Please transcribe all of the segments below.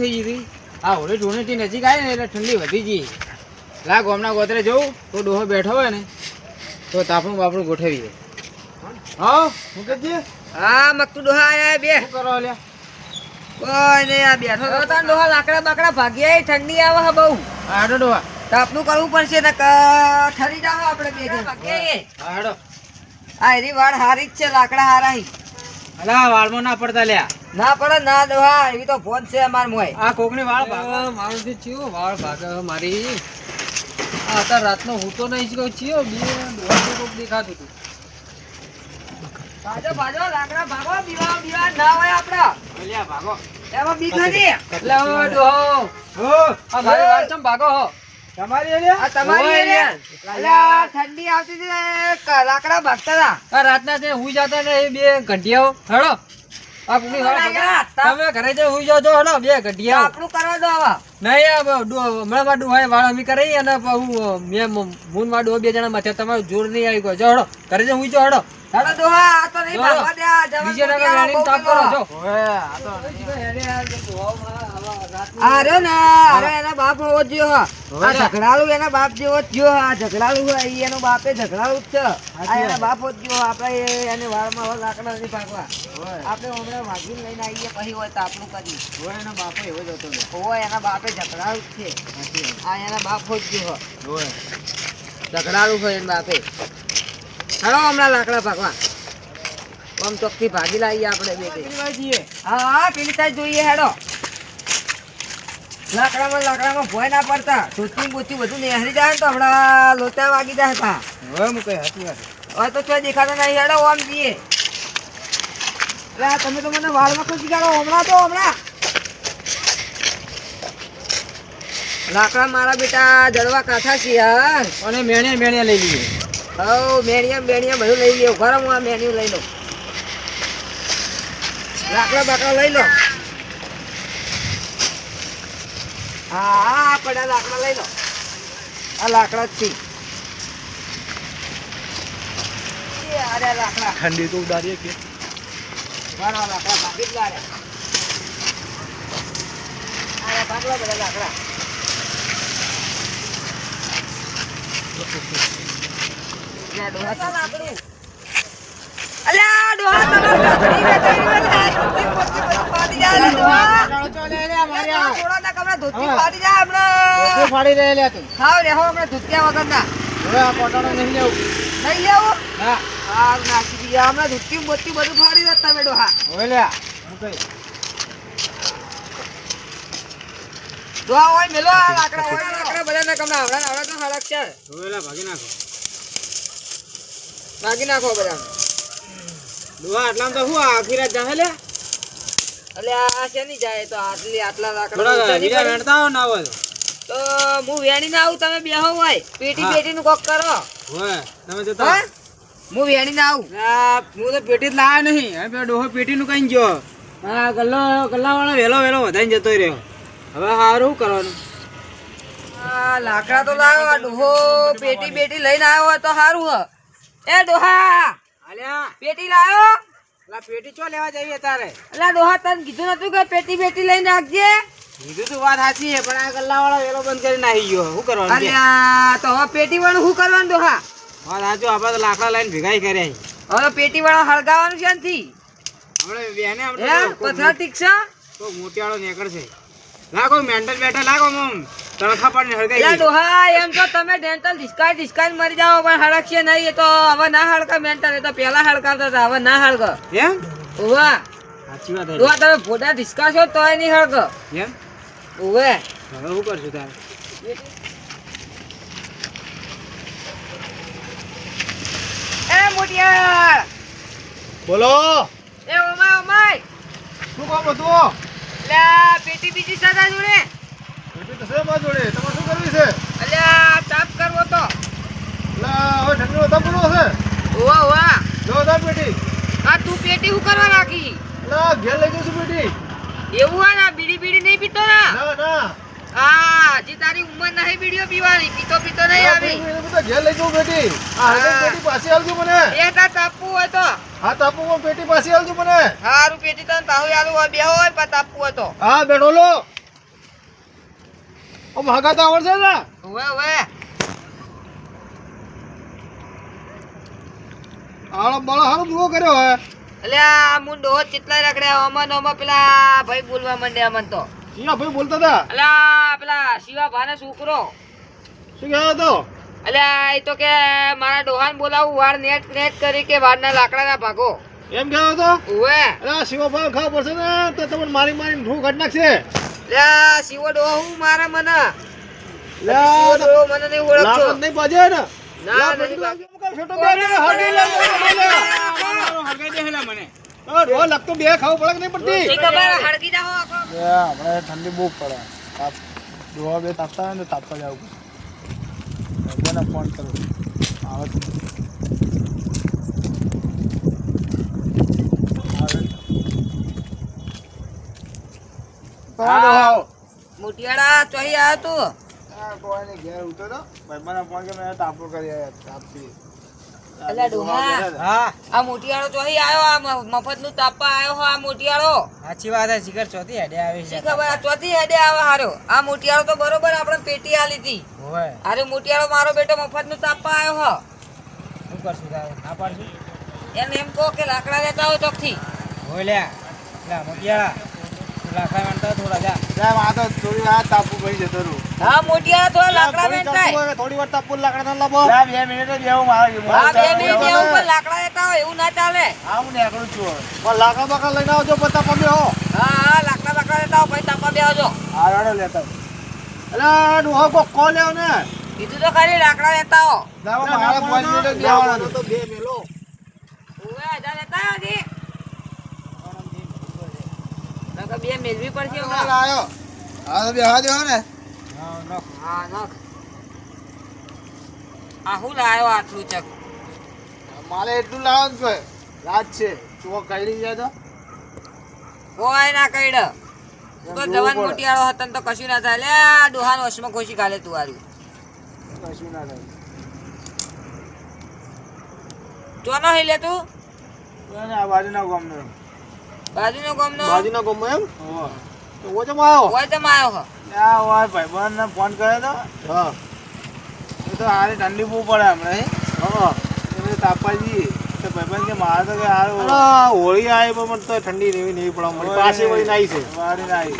થઈ ગઈ આ હોળી ધૂળેટી નજીક આવી ને એટલે ઠંડી વધી ગઈ. લા ગોમના ગોતરે જવું તો ડોહો બેઠો હોય ને તો તાપણું બાપણું ગોઠવીએ હા? મુકેશજી હા મક્તુ ડોહા આયા બે. શું કરો લ્યા? કોઈ નહીં આ બેઠો તો તાન ડોહા લાકડા બાકડા ભાગ્યા ઠંડી આવે હા બહુ. હાડો ડોહા. તાપનું કરવું પડશે ને ઠરી જાવ આપણે બે જણ. હાડો. આ એરી વાળ હારી જ છે લાકડા હારા હી. અલા વાળમાં ના પડતા લ્યા. ના પડે ના દવા એવી તો ફોન છે અમાર મોય આ કોકની વાળ ભાગે. મારું જે ચિયો વાળ ભાગે મારી. આ અત્યારે રાતનો હું તો નહીં ગયો ચિયો બે દોઢ કોક દેખાતું હતું. ભાજો ભાજો લાકડા ભાગો બીવા બીવા ના હોય આપડા. અલ્યા ભાગો. એમાં બીક નથી. એટલે હવે ડોહો હો. આ મારી વાત ચમ ભાગો હો? તમારી અલ્યા આ તમારી એરિયા. અલ્યા, ઠંડી આવતી હતી લાકડા ભાગતા હતા. આ રાતના તે હું જતા ને એ બે ઘંટિયાઓ. ભાગે. તમે ઘરે હુઈ હેડો બે ઘંટિયાઓ આપણું કરવા દો હવે. નહીં આ હમણાં માં ડોહાએ વાળ અમી કરી અને મેં મૂનમાં ડોહા બે જણા માથે તમારું જોર નહીં આવી ગયો. જો હેડો ઘરે જઈ હુઈ જાઓ હેડો હેડો ડોહા, આ તો નહીં ભાગવા દે, આ જવાન બીજે મોટી નગર આ વેણીને બહુ તાપ કરો જો. ઓય આ તો આ એના બાપ હોવો જ આ હવે. ઝઘડાળું એના બાપ જેવો જ જ્યો. આ ઝઘડાળું હોય, એનો બાપે ઝઘડાળું જ છે. આ એના બાપ જ જ્યો. આપણે એને વાળમાં હવે લાકડા નથી ભાગવા. આપણે હમણાં વાગીને લઈને આવીએ, પછી હોય તો આપણું કરીએ. ઓય બાપો એવો જ હતો હોય, એના બાપે ઝઘડાળું જ છે. આ એના બાપ હોવો જ જ્યો હો. ઓય હોય એના બાપે. હાલો હમણાં લાકડા ભાગવા આમ ચોખ્ખી ભાગી લાવીએ આપણે બે હા પેલી સાઈડ જોઈએ હેડો લાકડામાં લાકડામાં ભોય ના પડતા. ધોતી બોતી બધું નેહરી જાય તો હમણાં લોચા વાગી જાય હતા. હવે હું કઈ હતી હવે તો કોઈ દેખાતા નહીં હેડો આમ જઈએ. એટલે તમે તો મને વાળમાં ખુશી કાઢો હમણાં તો હમણાં. લાકડા મારા બેટા જડવા કાથા છે યાર અને મેણિયા મેણિયા લઈ લઈએ. હવ મેણિયા મેણિયા બધું લઈ લઈએ ઘરે હું આ લઈ લઉં. લાકડા બાકડા લઈ લો. હા હા પડ્યા લાકડા લઈ લો. આ લાકડા જ છે અરે લાકડા. ઠંડી તો ઉડાડીએ કે? લાકડા ભાગી જ ભાગલા બધા લાકડા. અલ્યા ડોહા તમારે ફાટી જાય લે, ડોહા. અલ્યા, થોડા ના કમરા ધોતી ફાટી જાય હમણાં. ફાડી રહેલા તું. ખાવ રે, હાવ હમણાં ધોતિયા વગરના. હવે આ પોટાણો નહીં લેવું. નહીં લેવું? હા હાવ નાખી દીધા. હમણાં ધોતી બોતી બધું ફાડી દેતા બેડો હા. હવે લે હું કઈ ડોહા હોય મેલો આ લાકડા હોય લાકડા બધાના કમરા. આવડા આવડા તો હળક છે. હવે ભાગી નાખો. ભાગી નાખો બધા ડોહા આટલામાં તો શું આખી રાત જાહે લ્યા એટલે આ શેની જાય? તો આટલી આટલા લાકડા ના હોય તો. હું વેણી ના આવું તમે બેહો હોય. પેટી પેટી નું કોક કરો. હોય. તમે જતા હું? વેણી ના આવું. હું તો પેટી જ લાવ્યો નહીં. હવે ડોહો પેટી નું કઈ ગયો. હા ગલ્લો ગલ્લા વાળો વેલો વેલો વધાઈને જતો રહ્યો. હવે સારું શું કરવાનું લાકડા તો લાવ્યો ડોહો પેટી પેટી લઈને આવ્યો હોય તો સારું હે. એ ડોહા! પેટી લાવ્યો લા પેટી ચો લેવા જઈએ તારે? એટલે ડોહા તને કીધું નતું કે પેટી પેટી લઈને રાખજે? કીધું તું વાત સાચી છે પણ આ ગલ્લા વાળો વેલો બંધ કરી નાખી ગયો. શું કરવાનું કે? તો હવે પેટી વાળું શું કરવાનું ડોહા? વાત સાચું આપણે તો લાકડા લઈને ભેગાઈ કર્યા હવે પેટી વાળા હળગાવાનું છે નથી આપણે બેને હે આપણે પથરા તીક્ષા તો મોટિયાળો નીકળ છે લાગો મેન્ટલ બેઠા લાગો મમ. તણખા પાડીને એટલે હળગાઈ ગઈ. ડોહા એમ તો તમે ડેન્ટલ ડિસ્કાઈ ડિસ્કાઈ મરી જાવ પણ હળકશે નહીં એ તો હવે ના હળકા મેન્ટલ એ તો પહેલા હળકાવતા હતા હવે ના હળક એમ? ઉવા. સાચી વાત છે. ડોહા તમે ફોટા ડિસ્કાશો તોય નહીં હળક એમ? ઓવે હવે શું કરશું તારે? એ મોટિયા બોલો. એ ઓમાય ઓમાય. શું કામ હતું? લે બેટી બીજી સદા જોડે. છે મારા જોડે? તમારે શું કરવી છે? અલ્યા તાપ કરવો તો. એટલે હવે ઠંડીનો છે? ઉવા ઉવા જો તાર પેટી આ તું પેટી કરવા રાખી? એટલે ઘેર લઈ જઈશું પેટી એવું ને બીડી બીડી નહીં પીતો ના? ના ના. હા હજી તારી ઉંમર નહીં બીડીઓ પીવાની. પીતો પીતો નહીં આવી. તો ઘેર લઈ જવું પેટી આ હા. પેટી પાછી આવજો મને. એ તાર તાપવું હોય તો. હા તાપુ પેટી પાછી આવજો મને. હારું પેટી તને પાહુ આલુ બેહો હોય પણ તાપવું હોય તો. હા બેઠો લો. આમ તો આવડશે ને. ઓવે ઓવે આળો બળો હારો પૂરો કર્યો હે. અલ્યા આ મુંડો ચિતલા રખડ્યા અમન અમન પેલા ભાઈ બોલવા માંડે અમન તો. શિવા ભાઈ બોલતા હતા? અલ્યા પેલા શિવા ભાને છોકરો. શું કહેતો હતો? અલ્યા એ તો કે મારા ડોહાન બોલાવું વાળ નેટ નેટ કરી કે વાળના લાકડાના ભાગો. એમ કહેતો હતો? ઉવે. અરે શિવાભાઈ ખાવ પડશે ને તો તમને મારી મારી ભૂખ ઘટ નાખશે. હું મારે મને. લે, મને નહીં ઓળખતો. નહીં બાજે ને? ના, નહીં બધું છોટો બે ને, લે, હરડી લે. હરગાઈ મને. હા, રોજ લગતો બે ખાવું પડક નહીં પડતી? શી ખબર હળગી જાઓ આપણે ઠંડી બહુ પડે. તાપ દોવા બે તાપતા ને તો તાપવા પડે. ફોન કરો. આવે હા. મોટિયાળા ચોહી આવ્યો તું. કોઈને ઘેર ફોન મેં તાપો કરી તાપથી. અલા ડોહા. હા. આ મોટિયાળો ચોહી આવ્યો આ મફતનું તાપવા આવ્યો હો આ મોટિયાળો સાચી વાત છે શિખર ચોથી હેડે આવે શી ખબર? આ ચોથી હેડે આવે હારો. આ મોટિયાળો તો બરોબર આપણે પેટી આલી હતી હોય અરે મોટિયાળો મારો બેટો મફતનું તાપવા આવ્યો હો. શું કરશું તારે? ના પાડશું? એને એમ કહો કે લાકડા લેતા હોય ચોકથી. હોય લ્યા. મોટિયાળા લાકડા માંડતા હોય થોડા જા સાહેબ, આ તો થોડી વાર તાપુ ભાઈ જતો રહું. હા મોટિયાળો થોડા લાકડા થોડી વેચાય તાપુ હોય, થોડી વાર તાપુ લાકડા ના લાવો. બે મિનિટ જ બેહું મારે. હા બે મિનિટ એવું પણ લાકડા લેતા હોય એવું ના ચાલે હા, હું નીકળું છું હવે. પણ લાકડા બાકડા લઈને આવજો પછી. હા હા લાકડા લાકડા લેતા હોય પછી હા, રાડો લેતા. ડોહો કોલ લેવો ને. કીધું તો ખાલી લાકડા લેતા હો મારે પાંચ મિનિટ જ બેહવાનું. ઓવે આજા લેતા આવો જી નકર બે મેલવી પડશે હમણાં. આયો. હા, તો બેહવા દેવો ને. હા નો હા નખ આ હું લાયો આટલું ચક મારે એટલું લાવવાનું છે. રાત છે ચો જાય તો કોઈ ના કઈડ તું તો જવાન. મોટિયાળો હતો તો કશું ના થાય લે આ ડોહાનો વશમાં ખોશી કાલે તું આર્યું કશું ના થાય ચોનો લે તું આ બાજુના ગામનો. બાજુનો ગામનો? બાજુના ગામમાં એમ? તો ઓછામાં આવો. હોય તો આવ્યો હો. આ હોય ભાઈબંધને ફોન કર્યો તો. હા. એ તો હારે ઠંડી બહુ પડે હમણાં હે? હા. એને તાપવા તો ભાઈબંધ કે મારે તો કે હારું. હોળી આવી પણ તો ઠંડી નેવી નહીં પડવા મળી પાછી વળી નાઈ છે. વાળી નાઈ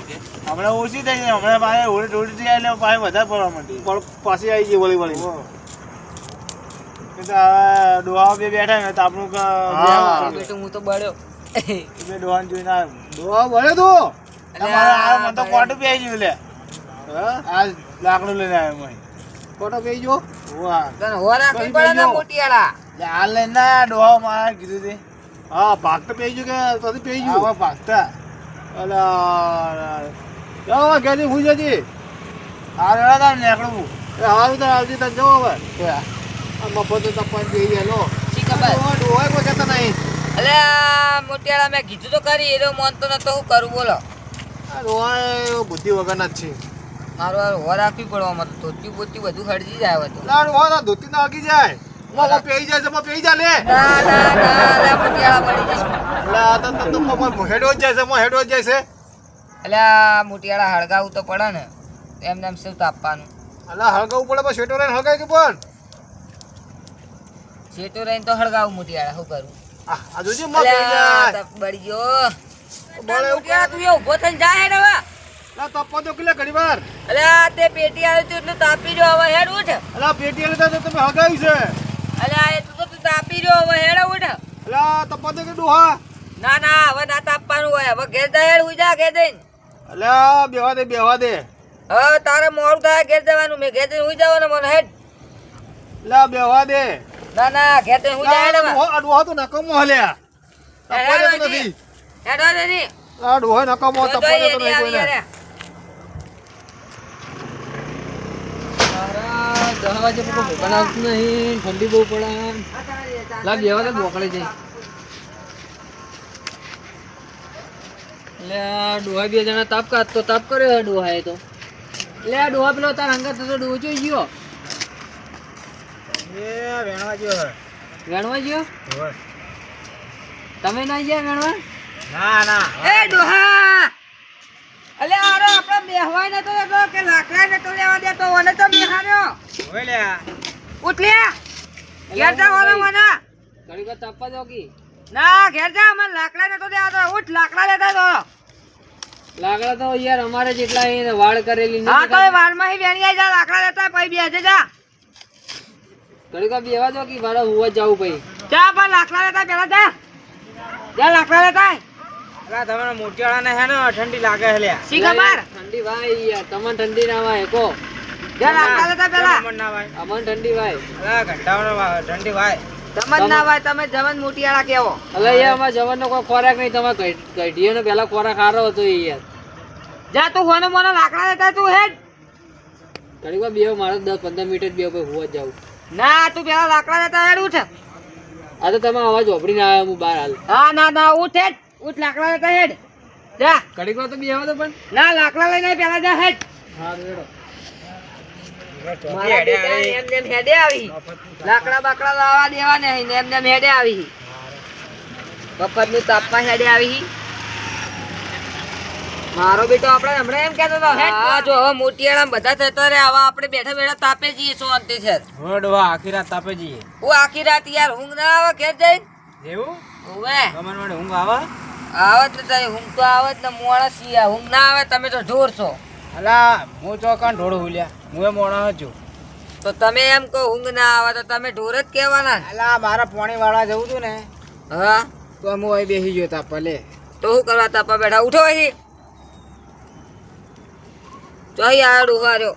હમણાં ઓછી થઈ જાય હમણાં પાસે હોળી થોડી થઈ એટલે પાસે વધારે પડવા માંડી. પણ પાછી આવી ગઈ વળી વળી. એ તો હવે ડોહા બે બેઠા ને તો આપણું હું તો બળ્યો. બે ડોહાને જોઈને આવ્યો ડોહા બળે તું. તમારે આ મને તો કોટું પી ગયું લે. આ લાકડું લઈને આવ્યો મય કોટો પી ગયો? વાહ તને હો રાખવી પડે ને મોટિયાળા આ લઈને ના ડોહા મારા કીધું તે. હા ભાગ તો પી ગયું કે તો પી ગયું? હા ભાગતા. અલા ગેજી હુઈ જજી. આ રેડા તા નેકડું હારું તો આવતી તને જવો હવે. મફત તો પણ જઈ ગયા લો. શી ખબર? ડોહા કોઈ કહેતા નહીં. અલે મોટિયાળા મેં કીધું તો કરી એ તો માનતો નતો હું કરું બોલો. બુદ્ધિ વગરના જ છે. મારું આ હો રાખવી પડવા મત ધોતી બોતી બધું ખર્ચી જાય તો. લાડ વાળા ધોતી ના આગી જાય. મોમાં પેઈ જાય મોમાં પેઈ લે. ના ના ના મોટિયાળા પડી જઈશ એટલે આ તો તો- તો મોમાં હેડો જ જાય છે મોં હેડો જ જાય છે. એટલે મોટિયાળા હળગાવું તો પડે ને એમને એમ શું તાપવાનું એટલે હળગાવું પડે પણ શેટો લઈને હળગાય કે પણ? છેટો રહીને તો હળગાવું મોટિયાળા શું કરું? આ જોજો મોં બળી ગયો બળે એવું તું એ ઊભો થઈને જા હેડ હવે. અલા તપો તો કિલે ઘડી વાર અલે આ તે પેટી આવી તું એટલું તાપી રહ્યો હવે હેડ ઉઠ. અલા પેટી લીધા તો તમે હગાવી છે. અલે આ તું તો તું તાપી રહ્યો હવે હેડ ઉઠ. અલા તપો તો કીધું હા? ના ના હવે ના તાપવાનું હોય. હવે ઘેર દે હેડ ઉજા ઘેર જઈને. અલા બેવા દે બેવા દે. હવે તારે મોડું થાય ઘેર જવાનું. મેં ઘેર જઈને ઉઈ જવાનું મને હેડ. અલા બેવા દે. ના ના ખેતે હું જાય હવે આ ડોહા તો નકામો હલ્યા તપો તો નથી. હેડ હેડ આ ડોહા નકામો તો તપો તો નહીં કોઈને. દહ વાગે નહીં ઠંડી બહુ પડે. લા બે વાગે જઈ એટલે આ ડોહા બે જણા તાપ તો તાપ કર્યો ડોહા એ તો. એટલે આ ડોહા પેલો તાર હંગાત થતો ડોહો જોઈ ગયો? એ વેણવા જેવો વેણવા ગયો? તમે ના ગયા વેણવા? ના ના. એ દોહા અલે આરો આપણે બેહવાય નતો દેતો કે લાકડા નતો લેવા દેતો ઓને તો બેહાર્યો. ઓય લે ઉઠલ્યા ઘેર જા ઓને મને. ઘડી વાર તાપવા દો કી. ના ઘેર જા મને લાકડા નતો દેવા તો ઉઠ લાકડા લેતા તો. લાકડા તો યાર અમારે જેટલા એ વાળ કરેલી હા તો વાળમાં બેણી આઈ જા લાકડા લેતા પછી બેસે જા. ઘડીક વાર બેહવા દો કી મારે હોવા જ જાવું ભાઈ. ચા પણ લાકડા લેતા પેલા જા. જા લાકડા લેતા. તમારો અલા તમારા મોટિયાળાને હે ને ઠંડી લાગે છે લ્યા. શી ખબર? ઠંડી ભાઈ યાર તમને ઠંડી ના વાય કો જા લાકડા લેતા પેલા અમન ના ભાઈ અમન ઠંડી વાય. અલા ઘંટાઓને ઠંડી ભાઈ તમે ના ભાઈ તમે જમન મોટીવાળા કેવો. એટલે યાર અમારા કોઈ ખોરાક નહીં કઢીઓનો પહેલા ખોરાક સારો હતો યાર. જા તું હોને મોને લાકડા લેતા તું હેડ. ઘડીક વાર બેહો મારે દસ પંદર મિનિટ જ બેહો ભાઈ હુવા જ જાવું ના તું પેલા લાકડા લેતા હેડ ઉઠ આ તો તમે અવાજ ઓપડી આવ્યા હું બહાર હાલ. હા ના ના ઉઠ હેડ. ઉઠ લાકડા લેતા હેડ. જા. ઘડીક વાર તો બી તો પણ. ના લાકડા લઈને પેલા જા હેડ. હા લાકડા બાકડા લાવવા દેવા નહીં ને એમ નેમ હેડે આવી. બપોરનું તાપમાં હેડે આવી. મારો બેટો આપણે હમણાં એમ કહેતો હતો હા જો હવે મોટિયાળા બધા થતા રે આવા આપણે બેઠા બેઠા તાપે જઈએ શાંતિ છે. હવે આખી રાત તાપે જઈએ. હું આખી રાત યાર ઊંઘ ના આવે ઘેર જઈ એવું? ઓવે તમારે મને ઊંઘ આવે? આવત ને તારી ઊંઘ તો આવે જ ને મોણા સિયા ઊંઘ ના આવે તમે તો ઢોર છો. અલા હું ચોકાન ઢોળું હુલ્યા હું એ મોણા છું. તો તમે એમ કહો ઊંઘ ના આવે તો તમે ઢોર જ કહેવાના. અલા મારા પાણી વાળા જવું તું ને હા. તો હું અહીં બેસી ગયો તા ભલે તો શું કરવા તાપા બેઠા? ઉઠો અહીં. તો અહીં આવ્યો ડુહાર્યો